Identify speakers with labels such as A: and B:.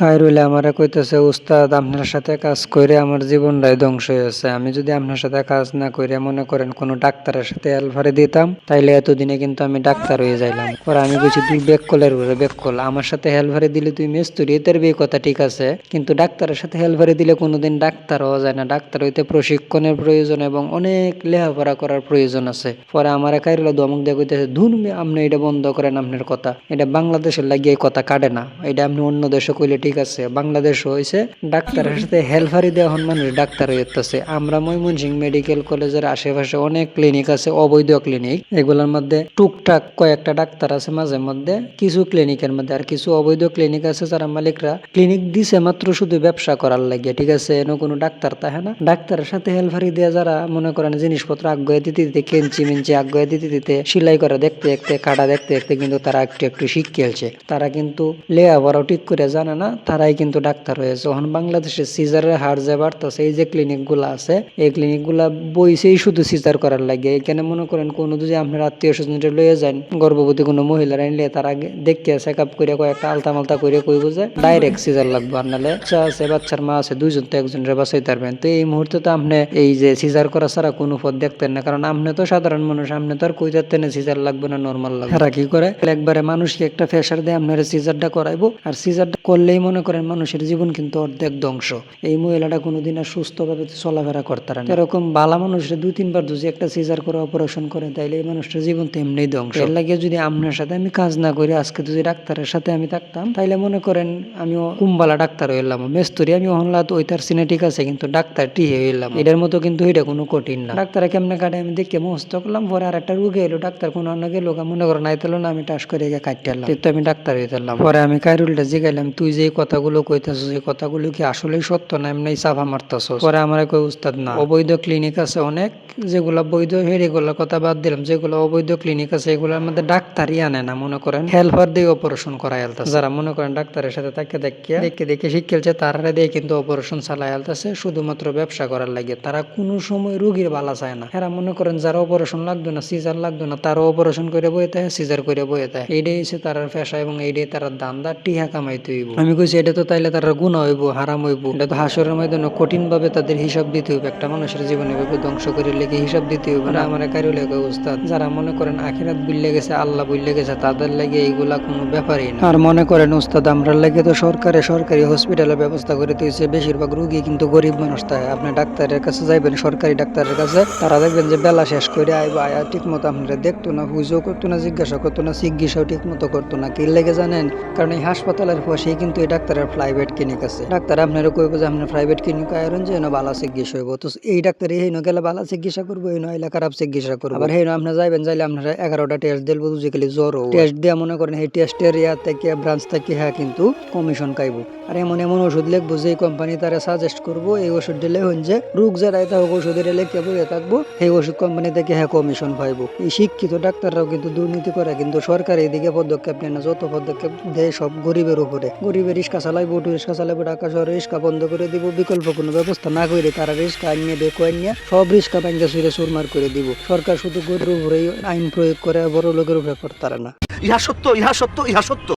A: কায়রুলে আমারে কইতেছে, উস্তাদ, আপনার সাথে কাজ করে আমার জীবনটাই ধ্বংস হয়েছে আমি যদি আপনার সাথে কাজ না করে, মনে করেন কোনো ডাক্তারের সাথে এলভারে দিতাম, তাইলে এতদিনে কিন্তু আমি ডাক্তার হয়ে যাইলাম। পরে আমি বলছি তুই বেক কলের উপরে বেক কল আমার সাথে হেলভারে দিলে তুই মেস্তুরি এদের বিয়ে কথা ঠিক আছে, কিন্তু ডাক্তারের সাথে হেলভারে দিলে কোনোদিন ডাক্তার হওয়া যায় না। ডাক্তার হইতে প্রশিক্ষণের প্রয়োজন এবং অনেক লেখাপড়া করার প্রয়োজন আছে। পরে আমার কাইরুলা দমক দিয়ে কইতেছে, ধুন আপনি এটা বন্ধ করেন আপনার কথা। এটা বাংলাদেশের লাগিয়ে কথা কাটে না। এটা আপনি অন্য দেশে কইলে ঠিক আছে বাংলাদেশ হয়েছে ডাক্তারের সাথে হেলফারি দেওয়া হন মানুষ, ডাক্তার হইতেছে আমরা ময়মনসিং মেডিকেল কলেজের আশেপাশে অনেক ক্লিনিক আছে, অবৈধ ক্লিনিক এগুলোর মধ্যে টুকটাক কয়েকটা ডাক্তার আছে মাঝে মধ্যে। কিছু ক্লিনিকের মধ্যে আর কিছু অবৈধ ক্লিনিক আছে যারা মালিকরা ক্লিনিক দিছে মাত্র শুধু ব্যবসা করার লাগে ঠিক আছে? এনে কোনো ডাক্তার তাহে না? ডাক্তারের সাথে হেলফারি দিয়ে যারা মনে করেন জিনিসপত্র আগ্রহে দিতে দিতে, কেঞ্চি মেঞ্চি আগ্রহে দিতে দিতে, সেলাই করা দেখতে দেখতে, কাটা দেখতে দেখতে কিন্তু তারা একটু একটু শিখ খেলছে তারা কিন্তু লেয়াপড়াও ঠিক করে জানে না তারাই কিন্তু ডাক্তার হয়েছে। এখন বাংলাদেশে সিজারের হার যে বাড়তেছে, এই যে ক্লিনিকগুলা আছে, এই ক্লিনিকগুলা বইছেই শুধু সিজার করার লাগে। এখানে মনে করেন কোনো যদি আপনার আত্মীয় স্বজনটা লয়ে যান, গর্ভবতী কোনো মহিলারা নিলে তারা আগে দেখতে চেক আপ করে কয়েকটা আলতা মালতা করে কইব যে, ডাইরেক্ট সিজার লাগবে আর নাহলে আছে, বাচ্চার মা আছে, দুইজন তো একজনের বাঁচাইতে পারবেন। তো এই মুহূর্তে তো আপনি এই যে সিজার করা ছাড়া কোনো পথ দেখতেন না। কারণ আপনি তো সাধারণ মানুষ, আপনি তো আর কই যাচ্ছেন সিজার লাগবে না নর্মাল লাগবে। এরা কি করে? একবারে মানুষকে একটা ফেসার দিয়ে আপনার সিজারটা করাইবো। আর সিজারটা করলেই মনে করেন মানুষের জীবন কিন্তু অর্ধেক ধ্বংস। এই মহিলাটা কোনোদিন আর সুস্থভাবে চলাফেরা করতে না। এরকম বালা মানুষের দুই, তিনবার যদি একটা সিজার করে অপারেশন করে, তাইলে এই মানুষটার জীবন তো এমনিই ধ্বংস। এর লাগে যদি আপনার সাথে আমি কাজ না করি, আজকে যদি ডাক্তারের সাথে আমি থাকতাম, তাইলে মনে করেন আমিও কুম্বালা ডাক্তার হইলাম। মেস্তরি আমি হনলাত ওই তার সিনে ঠিক আছে, কিন্তু ডাক্তার টি হইলাম। এটার মতো কিন্তু এটা কোনো কঠিন না। ডাক্তারে কেমনে কাটে? আমি দেখে মস্ত করলাম, পরে আর একটা রুগে এলো, ডাক্তার কোনো অন্য গেলো মনে করো নাই না, আমি টাস করে গিয়ে কাটতে তো আমি ডাক্তার হইতাম পরে আমি কাইরুলটা জিগাইলাম, তুই যে কথাগুলো কইতাছ এই কথাগুলো কি আসলেই সত্য না? এমনি চাপা মারতাছ। পরে আমার কই উস্তাদ, না। অবৈধ ক্লিনিক আছে অনেক, যেগুলা বৈধ হেরিগুলোর কথা বাদ দিলাম। যেগুলো অবৈধ ক্লিনিক আছে, এগুলোর মধ্যে ডাক্তারই আনে না, মনে করেন। হেল্পার দিয়ে অপারেশন করাই আলতাছে। যারা মনে করেন ডাক্তারের সাথে তাকে দেখিয়া দেখে দেখে শিখেলছে তারা দিয়ে কিন্তু অপারেশন চালাই আলতাছে। শুধুমাত্র ব্যবসা করার লাগে। তারা কোনো সময় রুগীর বালা চায় না। এরা মনে করেন যারা অপারেশন লাগতো না সিজার লাগবে না তারও অপারেশন করে বয়ে থাকে সিজার করে বয়ে থাকে এইটাই হচ্ছে তার পেশা এবং এইটাই তার দান্দা, টিহা কামাইতে হইব। আমি কইছি এটা তো তাইলে তার গুণা হইব, হারাম হইব। এটা তো হাসরের ময়দানে কঠিন ভাবে তাদের হিসাব দিতে হইব। একটা মানুষের জীবনে এভাবে ধ্বংস করে লেগে হিসাব দিতে হইব না। আমার কারও লেগে উস্তাদ যারা মনে করেন আখিরাত বুঝলে গেছে, আল্লাহ বুঝলে গেছে, তাদের লাগে এইগুলা কোনো ব্যাপারই না। আর মনে করেন উস্তাদ আমরা লেগে তো সরকারে সরকারি হসপিটালের ব্যবস্থা করে দিয়েছে। বেশিরভাগ রুগী কিন্তু গরিব মানুষ থাকে আপনি ডাক্তারের কাছে যাইবেন, সরকারি ডাক্তারের কাছে, তারা দেখবেন যে বেলা শেষ করে আইবা আয়া ঠিক মতো আপনারা দেখতো না পুজো করতো না, জিজ্ঞাসা করতো না, চিকিৎসাও ঠিক মতো করতো না। কি লেগে জানেন? কারণ এই হাসপাতালের পাশেই কিন্তু এই ডাক্তারের প্রাইভেট ক্লিনিক আছে। ডাক্তার আপনারা কইব যে আপনার প্রাইভেট ক্লিনিক আয়রন যে না ভালো চিকিৎসা হইব। তো এই ডাক্তার এই ন গেলে ভালো চিকিৎসা করব এই নইলে খারাপ চিকিৎসা করব। আবার হেন আপনার যাইবেন যাইলে আপনারা এগারোটা টেস্ট দিল বুঝে গেলে জ্বর টেস্ট দিয়ে মনে করেন এই টেস্টের ইয়া থেকে ব্রাঞ্চ থেকে হ্যাঁ কিন্তু কমিশন খাইবো। আর এমন এমন ওষুধ লিখব যে কোম্পানি তারা সাজেস্ট করব এই ওষুধ দিলে হন যে রোগ যারা থাকুক ওষুধের লেখে বইয়ে থাকব এই ওষুধ কোম্পানি থেকে হ্যাঁ কমিশন পাইবো। এই শিক্ষিত ডাক্তাররাও কিন্তু দুর্নীতি করে কিন্তু সরকার এদিকে পদক্ষেপ নেয় না যত পদক্ষেপ দেয় সব গরিবের উপরে। গরিবের রিক্সা চালাইব অটো রিক্সা চালাইব, ঢাকা শহরে রিক্সা বন্ধ করে দিব, বিকল্প কোনো ব্যবস্থা না করে তারা রিক্সা আনিয়ে বেকো আনিয়ে সব রিক্সা ব্যাংকে সুরে সুরমার করে দিব। সরকার শুধু গরুর উপরেই আইন প্রয়োগ করে বড় লোকের উপরে তারা না।
B: ইহা সত্য ইহা সত্য ইহা সত্য।